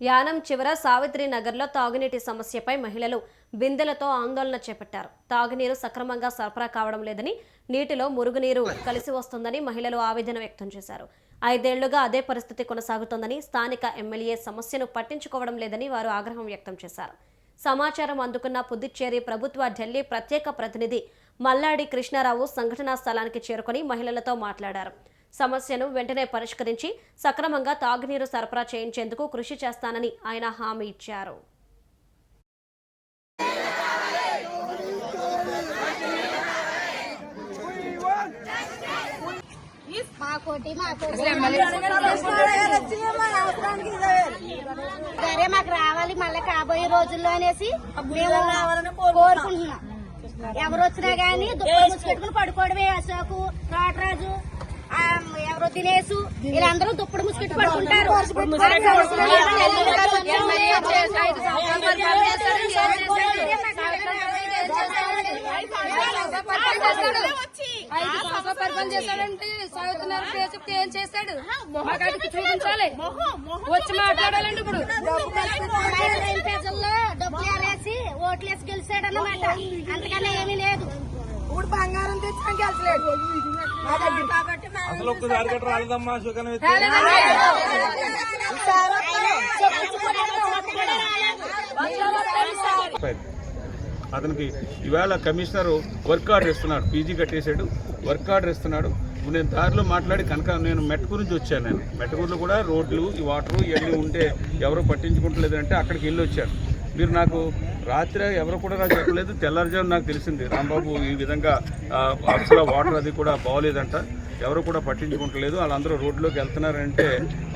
యానం చివర సావిత్రి నగర్లో తాగునీటి సమస్యపై మహిళలు బిందెలతో ఆందోళన చేపట్టారు. తాగునీరు సక్రమంగా సరఫరా కావడం లేదని నీటిలో మురుగునీరు కలిసి వస్తుందని మహిళలు ఆవేదన వ్యక్తం చేశారు. ఐదేళ్ళుగా అదే పరిస్థితి కొనసాగుతోందని స్థానిక ఎమ్మెల్యే సమస్యను పట్టించుకోవడం లేదని వారు ఆగ్రహం వ్యక్తం చేశారు. సమాచారం అందుకున్న పుదుచ్చేరి ప్రభుత్వ ఢిల్లీ ప్రత్యేక ప్రతినిధి మల్లాడి కృష్ణారావు సంఘటనా స్థలానికి చేరుకొని మహిళలతో మాట్లాడారు. సమస్యను వెంటనే పరిష్కరించి సక్రమంగా తాగునీరు సరఫరా చేయించేందుకు కృషి చేస్తానని ఆయన హామీ ఇచ్చారు. సరే మాకు రావాలి మళ్ళీ కాబోయే రోజుల్లో అనేసి మేము కోరుకుంటున్నాం. ఎవరు వచ్చినా గానీ దుఃఖం పెట్టుకుని పడుకోవడమే అశోకు రాటరాజు ఎవరో దినేసు వీళ్ళందరూ దుప్పటి ముసుపెట్టి పడుకుంటారు. చేశాడంటే ఫేస్బుక్ ఏం చేశాడు? చూపించాలి. వచ్చి మాట్లాడాలండి ఇప్పుడు. డబ్బులు గెలిచాడన్నమాట. అంతకన్నా ఏమీ లేదు. ఇప్పుడు బంగారం అసలు ఒక్కసారి గట్రా రాలేదమ్మా సుఖం అతనికి ఈవేళ కమిషనర్ వర్క్ ఆర్డర్ ఇస్తున్నాడు పీజీ కట్టేశాడు వర్క్ ఆర్డర్ ఇస్తున్నాడు. ఇప్పుడు నేను దారిలో మాట్లాడి కనుక నేను మెట్టుకు నుంచి వచ్చాను నేను. మెట్టుకూరులో కూడా రోడ్లు ఈ వాటర్ ఇవన్నీ ఉంటే ఎవరు పట్టించుకుంటలేదంటే అక్కడికి వెళ్ళి వచ్చాను. మీరు నాకు రాత్రి ఎవరు కూడా నాకు చెప్పలేదు. తెల్లారుజాము నాకు తెలిసింది రాంబాబు ఈ విధంగా అసలు వాటర్ అది కూడా బాగోలేదంట. ఎవరు కూడా పట్టించుకుంటలేదు. వాళ్ళందరూ రోడ్లోకి వెళ్తున్నారంటే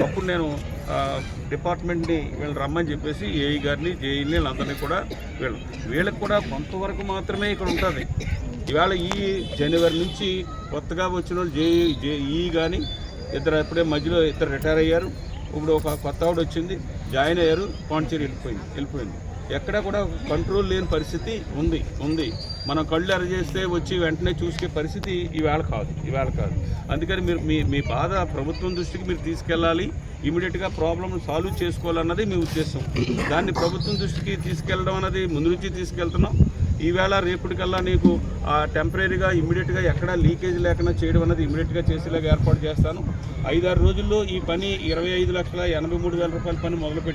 అప్పుడు నేను డిపార్ట్మెంట్ని వీళ్ళు రమ్మని చెప్పేసి ఏఈ గారిని జేఈని వీళ్ళందరినీ కూడా వీళ్ళు వీళ్ళకి కూడా కొంతవరకు మాత్రమే ఇక్కడ ఉంటుంది. ఇవాళ ఈ జనవరి నుంచి కొత్తగా వచ్చిన వాళ్ళు జేఈ జేఈ కానీ ఇద్దరు అప్పుడే మధ్యలో ఇద్దరు రిటైర్ అయ్యారు. ఇప్పుడు ఒక కొత్త ఆవిడ వచ్చింది జాయిన్ అయ్యారు పాండిచేరి వెళ్ళిపోయింది వెళ్ళిపోయింది. ఎక్కడ కూడా కంట్రోల్ లేని పరిస్థితి ఉంది ఉంది. మనం కళ్ళు ఎర్ర వచ్చి వెంటనే చూసే పరిస్థితి ఈవేళ కాదు ఈవేళ కాదు. అందుకని మీరు మీ మీ బాధ ప్రభుత్వం దృష్టికి మీరు తీసుకెళ్ళాలి. ఇమీడియట్గా ప్రాబ్లమ్ సాల్వ్ చేసుకోవాలన్నది మీ ఉద్దేశం. దాన్ని ప్రభుత్వం దృష్టికి తీసుకెళ్ళడం అన్నది ముందు నుంచి తీసుకెళ్తున్నాం. ఈవేళ రేపటికల్లా నీకు ఆ టెంపరీగా ఇమ్మీడియట్గా ఎక్కడా లీకేజ్ లేకుండా చేయడం అనేది ఇమ్మీడియట్గా చేసేలాగా ఏర్పాటు చేస్తాను. ఐదారు రోజుల్లో ఈ పని ఇరవై ఐదు లక్షల ఎనభై మూడు వేల రూపాయల పని మొదలుపెట్టి